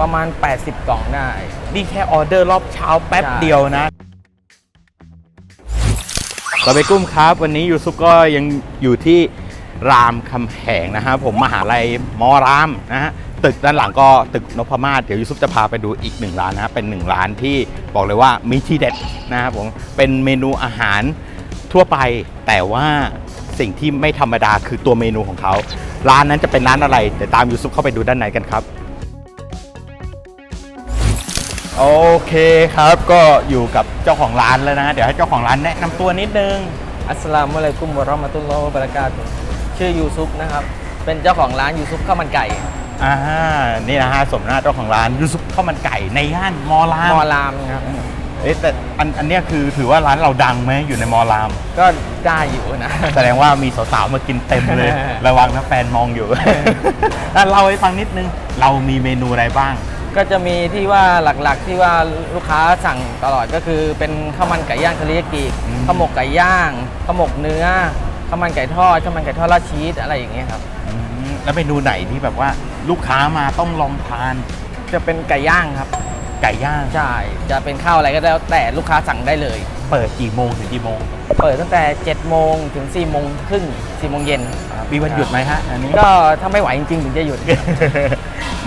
ประมาณ 80 กล่องได้ นี่แค่ออเดอร์รอบเช้าแป๊บใช่เดียวนะต่อไปกุ้มครับ วันนี้ยูซุปก็ยังอยู่ที่รามคำแหงนะฮะผมมหาลัยมอรามนะฮะตึกด้านหลังก็ตึกนพมาศเดี๋ยวยูซุปจะพาไปดูอีกหนึ่งร้านนะฮะเป็นหนึ่งร้านที่บอกเลยว่ามีที่เด็ดนะครับผมเป็นเมนูอาหารทั่วไป แต่ว่าสิ่งที่ไม่ธรรมดาคือตัวเมนูของเขา ร้านนั้นจะเป็นร้านอะไรเดี๋ยวตามยูซุปเข้าไปดูด้านในกันครับ โอเคครับก็อยู่กับเจ้าของร้านแล้วนะ เดี๋ยวให้เจ้าของร้านแนะนำตัวนิดนึง อัสสลามุอะลัยกุมวะเราะห์มะตุลลอฮ์วะบะเราะกาตุฮ์ชื่อยูซุปนะครับ เป็นเจ้าของร้านยูซุปข้าวมันไก่อ่านี่นะฮะสมหน้าเจ้าของร้านยูซุปข้าวมันไก่ในย่านมอลามมอลามครับ เอ๊ะแต่อันอันเนี้ยคือถือว่าร้านเราดังไหมอยู่ในมอลาม ก็ได้อยู่นะ แสดงว่ามีสาวๆมากินเต็มเลย ระวังนะแฟนมองอยู่ อะเล่าให้ฟังนิดนึง เรามีเมนูอะไรบ้าง ก็จะมีที่ว่าหลักๆที่ว่าลูกค้าสั่งตลอดก็คือเป็นข้าวมันไก่ย่างเทริยากิอืมข้าวหมกไก่ย่างข้าวหมกเนื้อข้าวมันไก่ทอดข้าวมันไก่ทอดราดชีสอะไรอย่างเงี้ยครับอืมแล้วเมนูไหนที่แบบว่าลูกค้ามาต้องลองทานจะเป็นไก่ย่างครับ ไก่ย่าง ใช่ จะเป็นข้าวอะไรก็แล้วแต่ลูกค้าสั่งได้เลย เปิดกี่โมงถึงกี่โมง เปิดตั้งแต่7โมงถึง4โมงครึ่ง4โมงเย็นมีวันหยุดไหมฮะอันนี้ ก็ถ้าไม่ไหวจริงๆถึงจะหยุด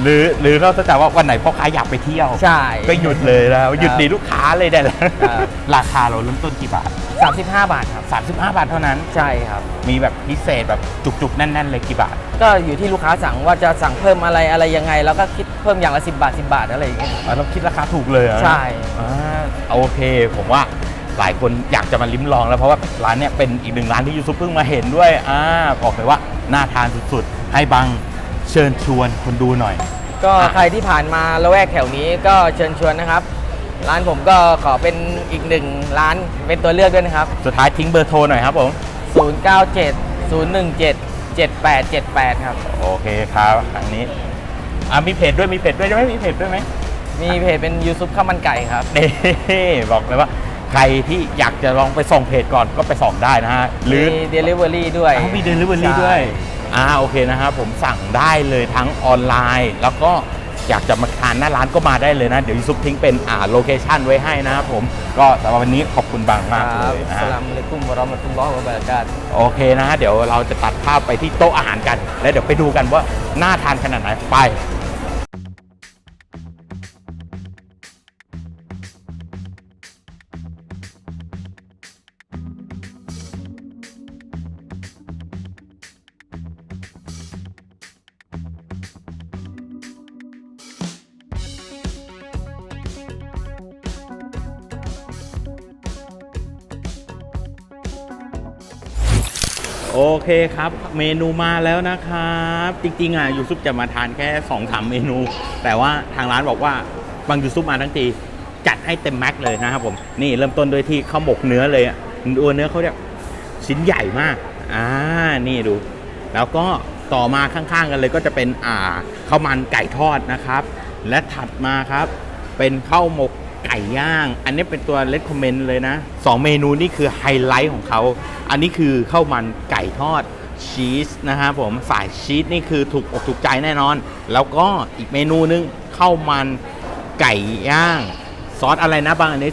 หรือหรือเราจะแต่ว่าวันไหนพ่อค้าอยากไปเที่ยวใช่ ก็หยุดเลยแล้วหยุดดีลูกค้าเลยได้แล้วครับ ราคาเราเริ่มต้นกี่บาท 35 บาทครับ35 บาทเท่านั้น ใช่ครับ มีแบบพิเศษแบบจุกๆแน่นๆเลยกี่บาทก็อยู่ที่ลูกค้าสั่งว่าจะสั่งเพิ่มอะไรอะไรยังไง แล้วก็คิดเพิ่มอย่างละ 10 บาท 10 บาทอะไรอย่างเงี้ยอะเราคิดราคาถูกเลยเหรอใช่ อ่าโอเค ผมว่า หลายคนอยากจะมาลิ้มลองแล้วเพราะว่าร้านเนี้ยเป็นอีกหนึ่งร้านที่ยูซุปเพิ่งมาเห็นด้วยอ่าบอกเลยว่าน่าทานสุดๆ ให้บังเชิญชวนคนดูหน่อย ก็อะใครที่ผ่านมาละแวกแถวนี้ก็เชิญชวนนะครับ ร้านผมก็ขอเป็นอีกหนึ่งร้านเป็นตัวเลือกด้วยนะครับ สุดท้ายทิ้งเบอร์โทรหน่อยครับผม 097 017 7878 ครับ โอเคครับอันนี้อะมีเพจด้วยมีเพจด้วยใช่ไหมมีเพจด้วยไหมมีเพจเป็นยูซุปข้าวมันไก่ครับเน่บอกเลยว่า ใครที่อยากจะลองไปส่องเพจก่อนก็ไปส่องได้นะฮะหรือ มีเดลิเวอรี่ด้วย อ้าวมีเดลิเวอรี่ใช่ ด้วย อ่าโอเคนะครับผมสั่งได้เลยทั้งออนไลน์ แล้วก็อยากจะมาทานหน้าร้านก็มาได้เลยนะ เดี๋ยวยูซุปทิ้งเป็นอ่าโลเคชันไว้ให้นะครับผมก็สำหรับวันนี้ขอบคุณบางมากคเลรับยนะสฮะลามอะลัยกุมวะเราะมะตุลลอฮ์วะบะเราะกาตุฮ์ โอเคนะฮะเดี๋ยวเราจะตัดภาพไปที่โต๊ะอาหารกัน แล้วเดี๋ยวไปดูกันว่าน่าทานขนาดไหนไป โอเคครับ เมนูมาแล้วนะครับ จริงๆอะยูซุปจะมาทานแค่2อสามเมนู แต่ว่าทางร้านบอกว่าบางยูซุปมาทั้งทีจัดให้เต็มแม็กซ์เลยนะครับผม นี่เริ่มต้นด้วยที่ข้าวหมกเนื้อเลยอะตัวเนื้อเขาเนี่ยชิ้นใหญ่มาก อ่า นี่ดู แล้วก็ต่อมาข้างๆกันเลยก็จะเป็นอ่าข้าวมันไก่ทอดนะครับ และถัดมาครับ เป็นข้าวหมก ไก่ย่าง อันนี้เป็นตัวเล c คอมเมนต์เลยนะสองเมนูนี่คือไฮไลท์ของเขา อันนี้คือข้าวมันไก่ทอดชีสนะครับผมสายชีสนี่คือถูกอกถูกใจแน่นอน แล้วก็อีกเมนูนึงข้าวมันไก่ย่าง ซอสอะไรนะบางอันนี้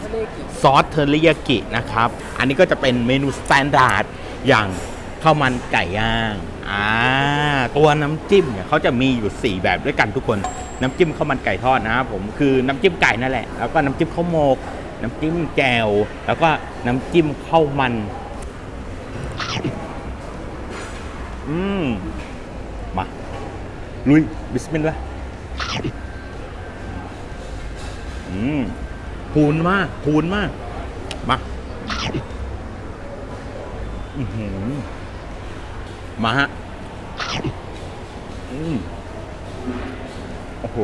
ซอสเทอริยากินะครับ อันนี้ก็จะเป็นเมนูสแตนดาร์ดอย่างข้าวมันไก่ย่างอ่าตัวน้ำจิ้มเนี่ยเขาจะมีอยู่ 4 แบบด้วยกันทุกคน น้ำจิ้มข้าวมันไก่ทอดนะครับผมคือน้ำจิ้มไก่นั่นแหละแล้วก็น้ำจิ้มข้าวหมก น้ำจิ้มแจ่วแล้วก็น้ำจิ้มข้าวมัน อืมมาลุยบิสมิลลาห์อืมพูนมากพูนมากมาอือหือมาฮะอืม โอ้โห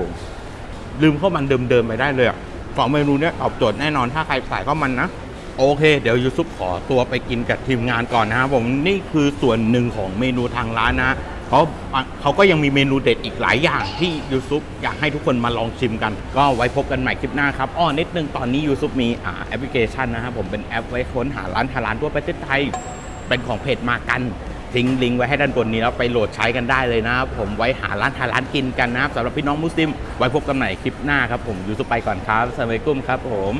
ลืมข้าวมันเดิมๆไปได้เลยอะสองเมนูเนี้ยตอบโจทย์แน่นอนถ้าใครใส่ข้าวมันนะโอเค เดี๋ยวยูซุปขอตัวไปกินกับทีมงานก่อนนะครับผมนี่คือส่วนหนึ่งของเมนูทางร้านนะเขาเขาก็ยังมีเมนูเด็ดอีกหลายอย่างที่ยูซุปอยากให้ทุกคนมาลองชิมกัน ก็ไว้พบกันใหม่คลิปหน้าครับอ้อนิดนึงตอนนี้ยูซุปมีอ่าแอปพลิเคชันนะครับผมเป็นแอปไว้ค้นหาร้านทาร้านทั่วประเทศไทยเป็นของเพจมากัน ทิ้งลิงก์ไว้ให้ด้านบนนี้แล้วไปโหลดใช้กันได้เลยนะครับผมไว้หาร้านทานร้านกินกันนะครับสำหรับพี่น้องมุสลิม ไว้พบกันใหม่คลิปหน้าครับผมยูสุไปก่อนครับสวัสดีกุ้มครับผม